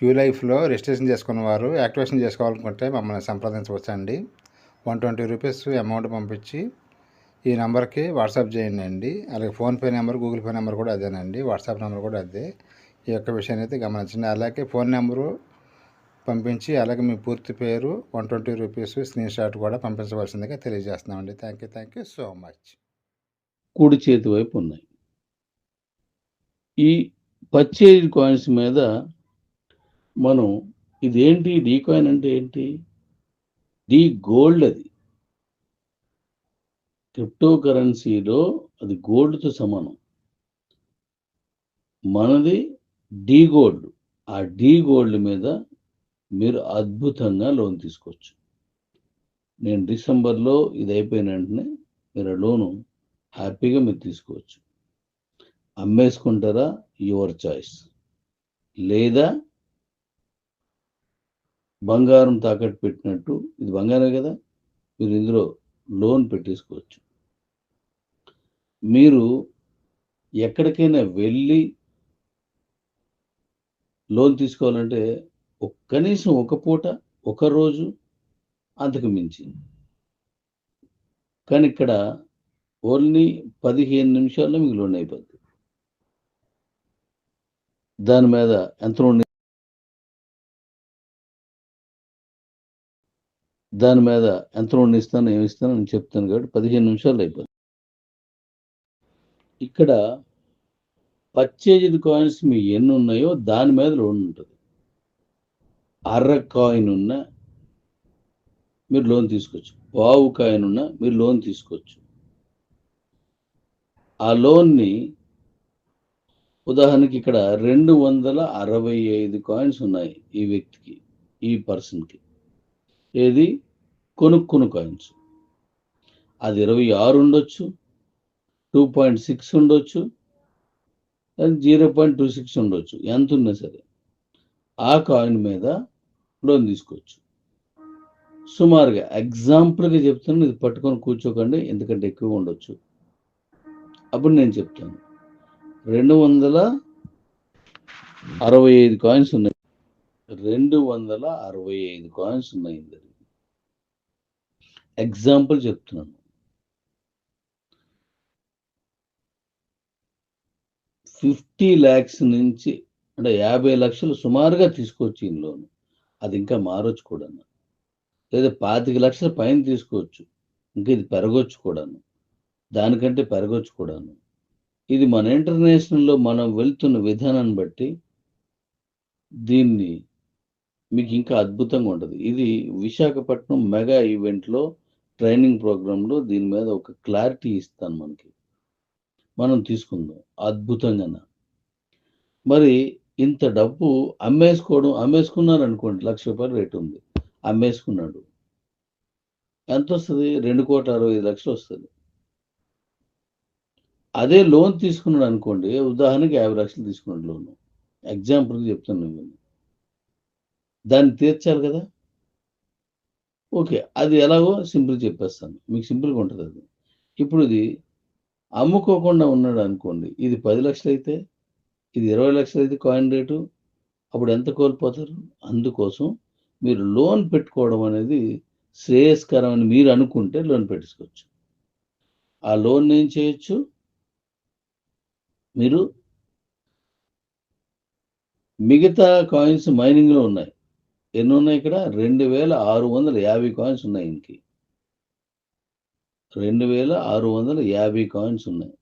Queue లైఫ్లో registration చేసుకున్న వారు యాక్టివేషన్ చేసుకోవాలనుకుంటే మమ్మల్ని సంప్రదించవచ్చండి. వన్ ట్వంటీ రూపీస్ అమౌంట్ పంపించి ఈ నెంబర్కి వాట్సాప్ చేయండి అండి అలాగే PhonePe number Google Pay number కూడా అదేనండి. వాట్సాప్ నెంబర్ కూడా అదే. ఈ యొక్క విషయాన్ని అయితే గమనించండి. అలాగే ఫోన్ నెంబరు పంపించి అలాగే మీ పూర్తి పేరు one twenty rupees screenshot కూడా పంపించవలసిందిగా తెలియజేస్తున్నామండి. Thank you thank you so much. కుడి చేతి వైపు ఉన్నాయి. ఈ పచ్చేజ్ కాయిన్స్ మీద మనం ఇదేంటి? డీ కాయిన్ అంటే ఏంటి? డీ గోల్డ్ అది. క్రిప్టో కరెన్సీలో అది గోల్డ్తో సమానం. మనది డీ గోల్డ్. ఆ డీ గోల్డ్ మీద మీరు అద్భుతంగా లోన్ తీసుకోవచ్చు. నేను డిసెంబర్లో ఇది అయిపోయిన వెంటనే మీరు లోను హ్యాపీగా మీరు తీసుకోవచ్చు. అమ్మేసుకుంటారా? Your choice. లేదా బంగారం తాకట్టు పెట్టినట్టు ఇది బంగారం కదా మీరు ఇందులో లోన్ పెట్టేసుకోవచ్చు. మీరు ఎక్కడికైనా వెళ్ళి లోన్ తీసుకోవాలంటే కనీసం ఒక పూట ఒక రోజు అంతకు మించి. కానీ ఇక్కడ ఓన్లీ పదిహేను నిమిషాల్లో మీకు లోన్ అయిపోద్ది. దాని మీద ఎంత దాని మీద ఎంత ఉండి ఇస్తాను ఏమి ఇస్తాను నేను చెప్తాను కాబట్టి పదిహేను నిమిషాలు అయిపోయింది ఇక్కడ పర్చేజ్డ్ కాయిన్స్ మీ ఎన్ని ఉన్నాయో దాని మీద లోన్ ఉంటుంది. అర్ర కాయిన్ ఉన్న మీరు లోన్ తీసుకోవచ్చు. పావు కాయిన్ ఉన్న మీరు లోన్ తీసుకోవచ్చు. ఆ లోన్ని ఉదాహరణకి ఇక్కడ రెండు వందల అరవై ఐదు కాయిన్స్ ఉన్నాయి ఈ వ్యక్తికి ఈ పర్సన్కి ఏది? కొనుక్కుని కాయిన్స్ అది ఇరవై ఆరు ఉండొచ్చు టూ పాయింట్ సిక్స్ ఉండొచ్చు జీరో పాయింట్ టూ సిక్స్ ఉండొచ్చు ఎంత ఉన్నా సరే. ఆ కాయిన్ మీద లోన్ తీసుకోవచ్చు. సుమారుగా ఎగ్జాంపుల్గా చెప్తున్నాను ఇది పట్టుకొని కూర్చోకండి ఎందుకంటే ఎక్కువ ఉండొచ్చు. అప్పుడు నేను చెప్తాను. రెండు వందల అరవై ఐదు కాయిన్స్ ఉన్నాయి. రెండు వందల అరవై ఐదు కాయిన్స్ ఉన్నాయి ఎగ్జాంపుల్ చెప్తున్నాను. ఫిఫ్టీ ల్యాక్స్ నుంచి అంటే యాభై లక్షలు సుమారుగా తీసుకోవచ్చు ఈ లోన్. అది ఇంకా మారొచ్చు కూడాను. లేదా పాతిక లక్షల పైన తీసుకోవచ్చు. ఇంకా ఇది పెరగొచ్చు కూడాను. దానికంటే పెరగొచ్చు కూడాను. ఇది మన ఇంటర్నేషనల్లో మనం వెళ్తున్న విధానాన్ని బట్టి దీన్ని మీకు ఇంకా అద్భుతంగా ఉంటుంది. ఇది విశాఖపట్నం మెగా ఈవెంట్లో ట్రైనింగ్ ప్రోగ్రాంలో దీని మీద ఒక క్లారిటీ ఇస్తాను మనకి. మనం తీసుకుందాం. అద్భుతంగా మరి ఇంత డబ్బు అమ్మేసుకోవడం అమ్మేసుకున్నారు అనుకోండి లక్ష రూపాయలు రేటు ఉంది. అమ్మేసుకున్నాడు. ఎంత వస్తుంది రెండు కోట్ల అరవై ఐదు లక్షలు వస్తుంది. అదే లోన్ తీసుకున్నాడు అనుకోండి ఉదాహరణకి యాభై లక్షలు తీసుకున్నాడు లోన్. ఎగ్జాంపుల్కి చెప్తున్నాను నేను. దాన్ని తీర్చాలి కదా? ఓకే అది ఎలాగో సింపుల్ చెప్పేస్తాను. మీకు సింపుల్గా ఉంటుంది అది. ఇప్పుడు ఇది అమ్ముకోకుండా ఉన్నాడు అనుకోండి ఇది పది లక్షలు అయితే ఇది ఇరవై లక్షలు అయితే కాయిన్ రేటు అప్పుడు ఎంత కోల్పోతారు? అందుకోసం మీరు లోన్ పెట్టుకోవడం అనేది శ్రేయస్కరం అని మీరు అనుకుంటే లోన్ పెట్టుకోవచ్చు ఆ లోన్ ఏం చేయొచ్చు? మీరు మిగతా కాయిన్స్ మైనింగ్లో ఉన్నాయి. ఎన్ని ఉన్నాయి ఇక్కడ? రెండు వేల ఆరు వందల యాభై కాయిన్స్ ఉన్నాయి ఇంకి. రెండు వేల ఆరు వందల యాభై కాయిన్స్ ఉన్నాయి.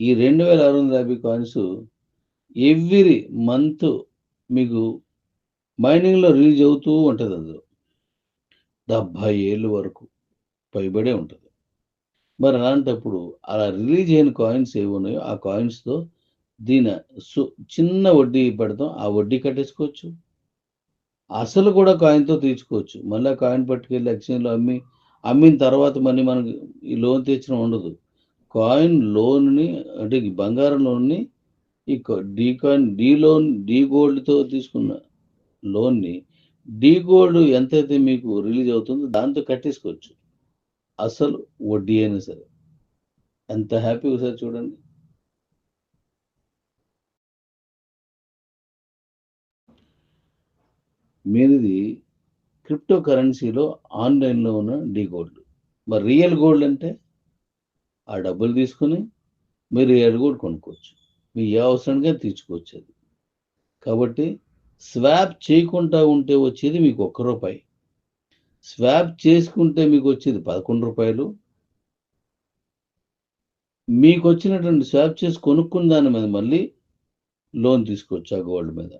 ఈ రెండు వేల ఆరు వందల యాభై కాయిన్స్ ఎవ్రీ మంత్ మీకు మైనింగ్లో రిలీజ్ అవుతూ ఉంటుంది అందులో. డెబ్భై ఏళ్ళు వరకు పైబడే ఉంటుంది. మరి అలాంటప్పుడు అలా రిలీజ్ అయిన కాయిన్స్ ఏవి ఉన్నాయో ఆ కాయిన్స్తో దీని సు చిన్న వడ్డీ పెడతాం. ఆ వడ్డీ కట్టేసుకోవచ్చు. అసలు కూడా కాయిన్తో తీర్చుకోవచ్చు. మళ్ళీ కాయిన్ పట్టుకెళ్ళి ఎక్స్చేంజ్లో అమ్మి అమ్మిన తర్వాత మళ్ళీ మనకి ఈ లోన్ తెచ్చిన ఉండదు. కాయిన్ లోన్ని అంటే ఈ బంగారం లోన్ని ఈ క- D coin D loan D గోల్డ్తో తీసుకున్న లోన్ని డీ గోల్డ్ ఎంతైతే మీకు రిలీజ్ అవుతుందో దాంతో కట్టేసుకోవచ్చు. అసలు వడ్డీ అయినా సరే. ఎంత హ్యాపీగా ఒకసారి చూడండి. మీది క్రిప్టో కరెన్సీలో ఆన్లైన్లో ఉన్న డీ గోల్డ్. మరి రియల్ గోల్డ్ అంటే? ఆ డబ్బులు తీసుకుని మీరు రియల్ గోల్డ్ కొనుక్కోవచ్చు. మీ ఏ అవసరంగా తీర్చుకోవచ్చు అది. కాబట్టి స్వాప్ చేయకుండా ఉంటే వచ్చేది మీకు ఒక్క రూపాయి. స్వాప్ చేసుకుంటే మీకు వచ్చేది పదకొండు రూపాయలు. మీకు వచ్చినటువంటి స్వాప్ చేసి కొనుక్కున్న దాని మీద మళ్ళీ లోన్ తీసుకోవచ్చు ఆ గోల్డ్ మీద.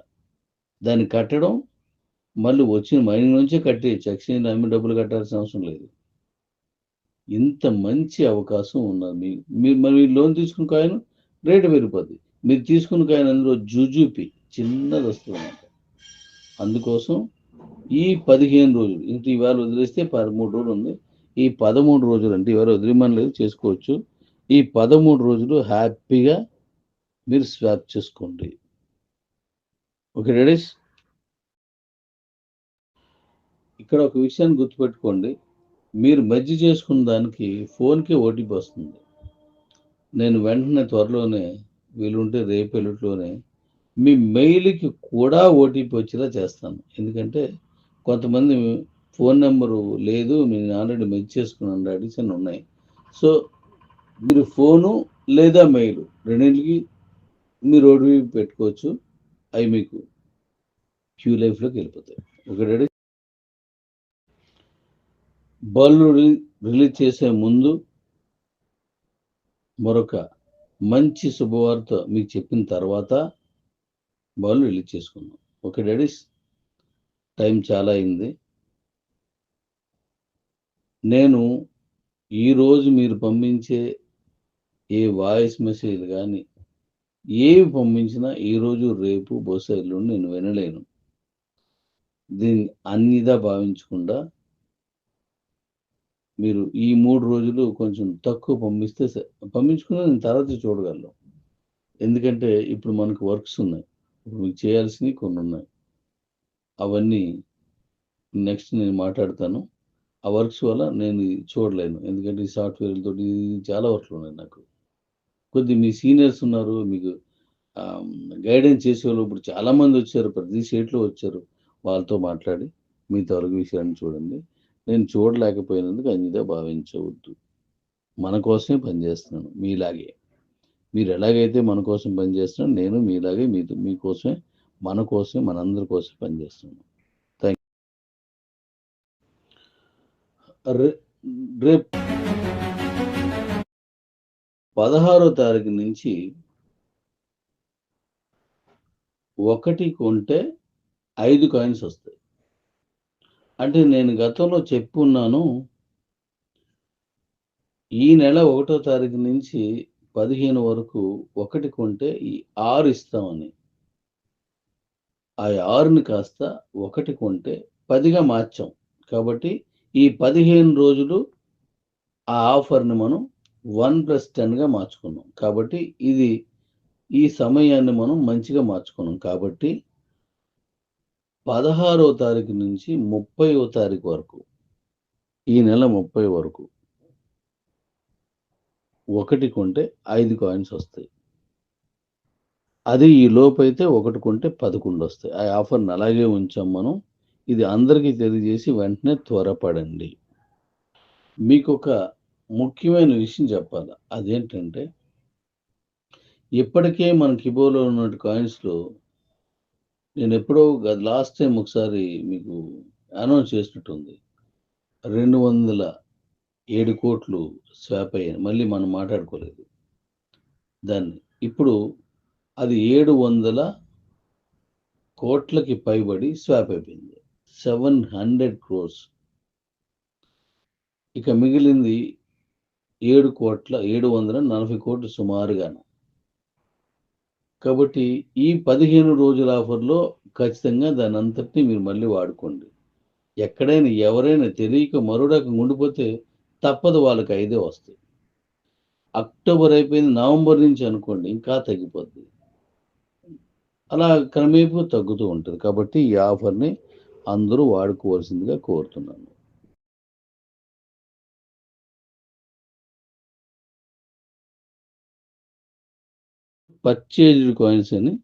దాన్ని కట్టడం మళ్ళీ వచ్చిన మైనింగ్ నుంచే కట్టేయచ్చు ఎక్స్చేంజ్ అమ్మి డబ్బులు కట్టాల్సిన అవసరం లేదు. ఇంత మంచి అవకాశం ఉన్నది. మీ మీరు మరి మీరు లోన్ తీసుకున్న కాయను రేటు పెరిగిపోద్ది. మీరు తీసుకున్న కాయను అందులో జుజుపి చిన్నది వస్తుంది అన్నమాట. అందుకోసం ఈ పదిహేను రోజులు ఇంక ఇవాళ వదిలేస్తే పదమూడు రోజులు ఉంది. ఈ పదమూడు రోజులు అంటే ఇవాళ వదిలిమని లేదు చేసుకోవచ్చు. ఈ పదమూడు రోజులు హ్యాపీగా మీరు స్వాప్ చేసుకోండి. ఓకే రెడీస్ ఇక్కడ ఒక విషయాన్ని గుర్తుపెట్టుకోండి. మీరు మెర్జ్ చేసుకున్న దానికి ఫోన్కే ఓటీపీ వస్తుంది. నేను వెంటనే త్వరలోనే వీలుంటే రేపు ఎల్లుట్లోనే మీ మెయిల్కి కూడా ఓటీపీ వచ్చేలా చేస్తాను. ఎందుకంటే కొంతమంది ఫోన్ నెంబరు లేదు నేను ఆల్రెడీ మెర్జ్ చేసుకున్న డాడీస్ అని ఉన్నాయి. సో మీరు ఫోను లేదా మెయిల్ రెండింటికి మీరు ఓటీపీ పెట్టుకోవచ్చు. అవి మీకు క్యూ లైఫ్లోకి వెళ్ళిపోతాయి. ఒకటి డాడీ రిలీజ్ చేసే ముందు మరొక మంచి శుభవార్త మీకు చెప్పిన తర్వాత బల్బు రిలీజ్ చేసుకుందాం. ఓకే డాడీస్ టైం చాలా అయింది. నేను ఈరోజు మీరు పంపించే ఏ వాయిస్ మెసేజ్ కానీ ఏవి పంపించినా ఈరోజు రేపు బహుశా ఇల్లు నేను వినలేను. దీన్ని అన్నిదా భావించకుండా మీరు ఈ మూడు రోజులు కొంచెం తక్కువ పంపిస్తే పంపించుకున్నా నేను తర్వాత చూడగలను. ఎందుకంటే ఇప్పుడు మనకు వర్క్స్ ఉన్నాయి. ఇప్పుడు మీకు చేయాల్సినవి కొన్ని ఉన్నాయి. అవన్నీ నెక్స్ట్ నేను మాట్లాడతాను. ఆ వర్క్స్ వల్ల నేను చూడలేను. ఎందుకంటే ఈ సాఫ్ట్వేర్లతో చాలా వర్క్లు ఉన్నాయి నాకు. కొద్ది మీ సీనియర్స్ ఉన్నారు మీకు గైడెన్స్ చేసేవాళ్ళు ఇప్పుడు చాలామంది వచ్చారు. ప్రతి స్టేట్లో వచ్చారు. వాళ్ళతో మాట్లాడి మీ తొలగి విషయాన్ని చూడండి. నేను చూడలేకపోయినందుకు అన్నిదా భావించవద్దు. మన కోసమే పనిచేస్తున్నాను మీలాగే. మీరు ఎలాగైతే మన కోసం పనిచేస్తున్నాను నేను మీలాగే మీ మీకోసమే మన కోసమే మనందరి కోసం పనిచేస్తున్నాను. థ్యాంక్ రేపు పదహారో తారీఖు నుంచి ఒకటి కొంటే ఐదు కాయిన్స్ వస్తాయి. అంటే నేను గతంలో చెప్పున్నాను ఈ నెల ఒకటో తారీఖు నుంచి పదిహేను వరకు ఒకటి కొంటే ఈ ఆరు ఇస్తామని. ఆ ఆరుని కాస్త ఒకటి కొంటే పదిగా మార్చాం. కాబట్టి ఈ పదిహేను రోజులు ఆ ఆఫర్ని మనం వన్ ప్లస్ టెన్గా మార్చుకున్నాం. కాబట్టి ఇది ఈ సమయాన్ని మనం మంచిగా మార్చుకున్నాం. కాబట్టి పదహారో తారీఖు నుంచి ముప్పైవ తారీఖు వరకు ఈ నెల ముప్పై వరకు ఒకటి కొంటే ఐదు కాయిన్స్ వస్తాయి. అది ఈ లోపైతే ఒకటి కొంటే పదకొండు వస్తాయి. ఆ ఆఫర్ని అలాగే ఉంచాం మనం. ఇది అందరికీ తెలియజేసి వెంటనే త్వరపడండి. మీకు ఒక ముఖ్యమైన విషయం చెప్పాలి? అదేంటంటే ఇప్పటికే మన కిబోలో ఉన్న కాయిన్స్లో నేను ఎప్పుడో లాస్ట్ టైం ఒకసారి మీకు అనౌన్స్ చేసినట్టుంది. రెండు వందల ఏడు కోట్లు స్వాప్ అయ్యాయి. మళ్ళీ మనం మాట్లాడుకోలేదు. దాన్ని. ఇప్పుడు అది ఏడు వందల కోట్లకి పైబడి స్వాప్ అయిపోయింది. సెవెన్ హండ్రెడ్ క్రోర్స్ ఇక మిగిలింది ఏడు కోట్ల ఏడు వందల నలభై కోట్లు సుమారుగాను. కాబట్టి ఈ పదిహేను రోజుల ఆఫర్లో ఖచ్చితంగా దాని అంతటిని మీరు మళ్ళీ వాడుకోండి. ఎక్కడైనా ఎవరైనా తెలియక మరో రకం ఉండిపోతే తప్పదు వాళ్ళకి ఐదే వస్తాయి. అక్టోబర్ అయిపోయింది నవంబర్ నుంచి అనుకోండి ఇంకా తగ్గిపోద్ది. అలా క్రమేపు తగ్గుతూ ఉంటుంది కాబట్టి ఈ ఆఫర్ని అందరూ వాడుకోవాల్సిందిగా కోరుతున్నాను. పర్చేజ్డ్ కాయిన్స్ అని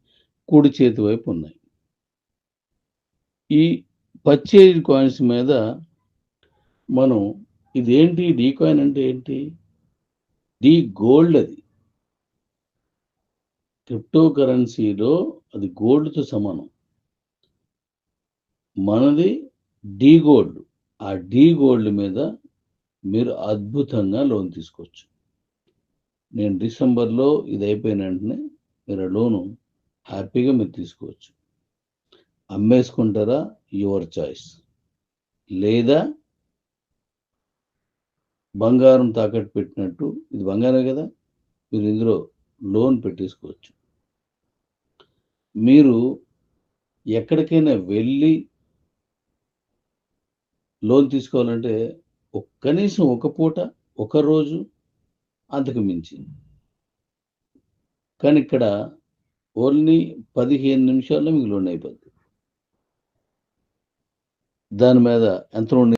కుడి చేతి వైపు ఉన్నాయి. ఈ పర్చేజ్డ్ కాయిన్స్ మీద మనం ఇదేంటి? డీ కాయిన్ అంటే ఏంటి? డీ గోల్డ్ అది. క్రిప్టో కరెన్సీలో అది గోల్డ్తో సమానం. మనది డీ గోల్డ్. ఆ డీ గోల్డ్ మీద మీరు అద్భుతంగా లోన్ తీసుకోవచ్చు. నేను డిసెంబర్లో ఇది అయిపోయిన వెంటనే మీరు ఆ లోను హ్యాపీగా మీరు తీసుకోవచ్చు. అమ్మేసుకుంటారా? Your choice. లేదా బంగారం తాకట్టు పెట్టినట్టు ఇది బంగారం కదా మీరు ఇందులో లోన్ పెట్టేసుకోవచ్చు. మీరు ఎక్కడికైనా వెళ్ళి లోన్ తీసుకోవాలంటే ఒక- కనీసం ఒక పూట ఒక రోజు అంతకు మించి. కానీ ఇక్కడ ఓన్లీ పదిహేను నిమిషాల్లో మీకు లోన్ అయిపోద్ది. దాని మీద ఎంత ఉండి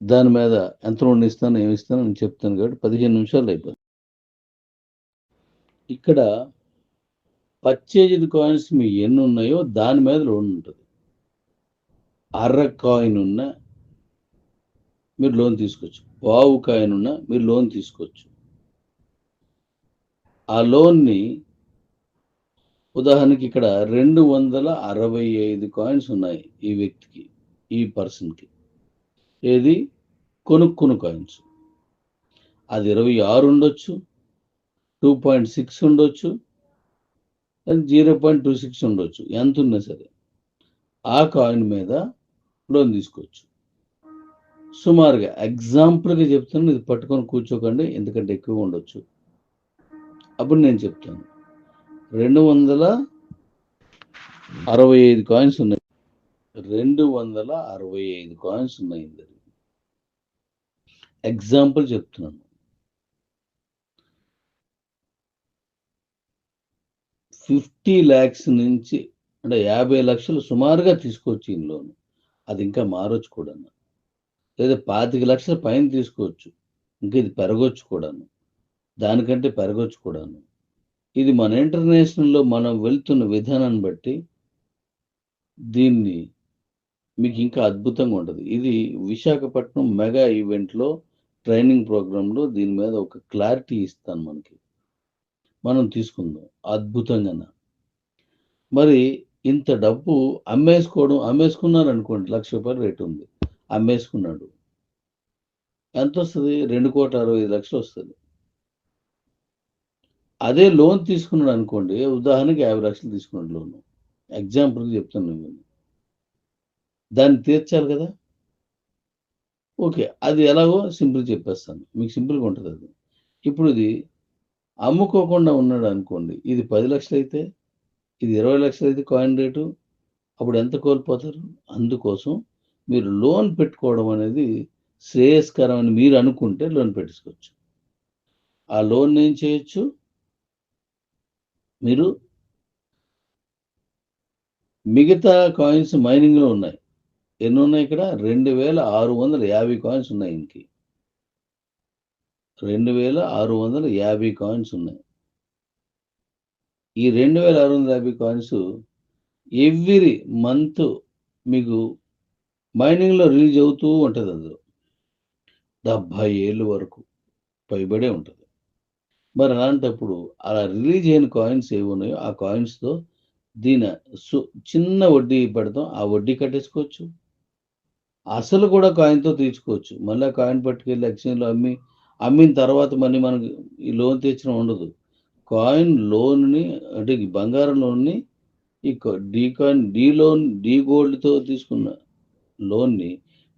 దాని మీద ఎంత లోన్ ఇస్తాను ఏమి ఇస్తాను అని చెప్తాను కాబట్టి పదిహేను నిమిషాలు అయిపోతుంది ఇక్కడ పర్చేజ్డ్ కాయిన్స్ మీ ఎన్ని ఉన్నాయో దాని మీద లోన్ ఉంటుంది. అర్ర కాయిన్ ఉన్న మీరు లోన్ తీసుకోవచ్చు. వావు కాయిన్ ఉన్న మీరు లోన్ తీసుకోవచ్చు. ఆ లోన్ని ఉదాహరణకి ఇక్కడ రెండు వందల అరవై ఐదు కాయిన్స్ ఉన్నాయి ఈ వ్యక్తికి ఈ పర్సన్కి. ఏది? కొనుక్కుని కాయిన్స్. అది ఇరవై ఆరు ఉండొచ్చు టూ పాయింట్ సిక్స్ ఉండొచ్చు జీరో పాయింట్ టూ సిక్స్ ఉండొచ్చు ఎంత ఉన్నా సరే. ఆ కాయిన్ మీద లోన్ తీసుకోవచ్చు. సుమారుగా ఎగ్జాంపుల్గా చెప్తాను ఇది పట్టుకొని కూర్చోకండి ఎందుకంటే ఎక్కువ ఉండొచ్చు. అప్పుడు నేను చెప్తాను. రెండు వందల అరవై ఐదు కాయిన్స్ ఉన్నాయి. రెండు వందల అరవై ఐదు కాయిన్స్ ఉన్నాయి ఇందులో. ఎగ్జాంపుల్ చెప్తున్నాను. ఫిఫ్టీ ల్యాక్స్ నుంచి అంటే యాభై లక్షలు సుమారుగా తీసుకోవచ్చు లోను అది ఇంకా మారొచ్చు కూడా లేదా పాతిక లక్షల పైన తీసుకోవచ్చు. ఇంకా ఇది పెరగొచ్చు కూడాను. దానికంటే పెరగొచ్చు కూడాను. ఇది మన ఇంటర్నేషనల్లో మనం వెళ్తున్న విధానాన్ని బట్టి దీన్ని మీకు ఇంకా అద్భుతంగా ఉంటుంది. ఇది విశాఖపట్నం మెగా ఈవెంట్లో ట్రైనింగ్ ప్రోగ్రాంలో దీని మీద ఒక క్లారిటీ ఇస్తాను మనకి. మనం తీసుకుందాం. అద్భుతంగా. మరి ఇంత డబ్బు అమ్మేసుకోవడం అమ్మేసుకున్నారు అనుకోండి లక్ష రూపాయలు రేటు ఉంది. అమ్మేసుకున్నాడు. ఎంత వస్తుంది రెండు కోట్ల అరవై ఐదు లక్షలు వస్తుంది. అదే లోన్ తీసుకున్నాడు అనుకోండి ఉదాహరణకి యాభై లక్షలు తీసుకున్నాడు లోన్. ఎగ్జాంపుల్కి చెప్తున్నాను నేను. దాన్ని తీర్చాలి కదా? ఓకే అది ఎలాగో సింపుల్ చెప్పేస్తాను. మీకు సింపుల్గా ఉంటుంది అది. ఇప్పుడు ఇది అమ్ముకోకుండా ఉన్నాడు అనుకోండి ఇది పది లక్షలు అయితే ఇది ఇరవై లక్షలు అయితే కాయిన్ రేటు అప్పుడు ఎంత కోల్పోతారు? అందుకోసం మీరు లోన్ పెట్టుకోవడం అనేది శ్రేయస్కరం అని మీరు అనుకుంటే లోన్ పెట్టుకోవచ్చు. ఆ లోన్ ఏం చేయొచ్చు? మీరు మిగతా కాయిన్స్ మైనింగ్లో ఉన్నాయి. ఎన్ని ఉన్నాయి ఇక్కడ? రెండు వేల ఆరు వందల యాభై కాయిన్స్ ఉన్నాయి ఇంకి. రెండు వేల ఆరు వందల యాభై కాయిన్స్ ఉన్నాయి. ఈ రెండు వేల ఆరు వందల యాభై కాయిన్స్ ఎవ్రీ మంత్ మీకు మైనింగ్లో రిలీజ్ అవుతూ ఉంటుంది అందులో. డెబ్భై ఏళ్ళు వరకు పైబడే ఉంటుంది. మరి అలాంటప్పుడు అలా రిలీజ్ అయిన కాయిన్స్ ఏవి ఉన్నాయో ఆ కాయిన్స్తో దీని సు చిన్న వడ్డీ పెడతాం. ఆ వడ్డీ కట్టేసుకోవచ్చు. అసలు కూడా కాయిన్తో తీర్చుకోవచ్చు. మళ్ళీ ఆ కాయిన్ పట్టుకెళ్ళి ఎక్స్చేంజ్లో అమ్మి అమ్మిన తర్వాత మళ్ళీ మనకి ఈ లోన్ తీర్చడం ఉండదు. కాయిన్ లోన్ని అంటే బంగారం లోన్ని ఈ D coin D loan D గోల్డ్తో తీసుకున్న లోన్ని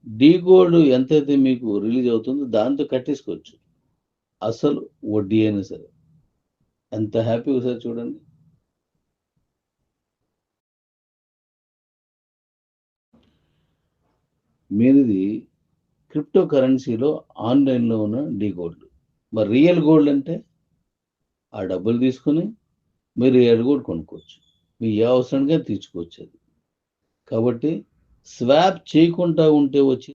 డీ గోల్డ్ ఎంతైతే మీకు రిలీజ్ అవుతుందో దాంతో కట్టేసుకోవచ్చు. అసలు వడ్డీ అయినా సరే. ఎంత హ్యాపీగా సార్ చూడండి. మీది క్రిప్టో కరెన్సీలో ఆన్లైన్లో ఉన్న డీ గోల్డ్. మరి రియల్ గోల్డ్ అంటే? ఆ డబ్బులు తీసుకొని మీరు రియల్ గోల్డ్ కొనుక్కోవచ్చు. మీ ఏ అవసరానికి తీర్చుకోవచ్చు అది. కాబట్టి స్వాప్ చేయకుండా ఉంటే వచ్చి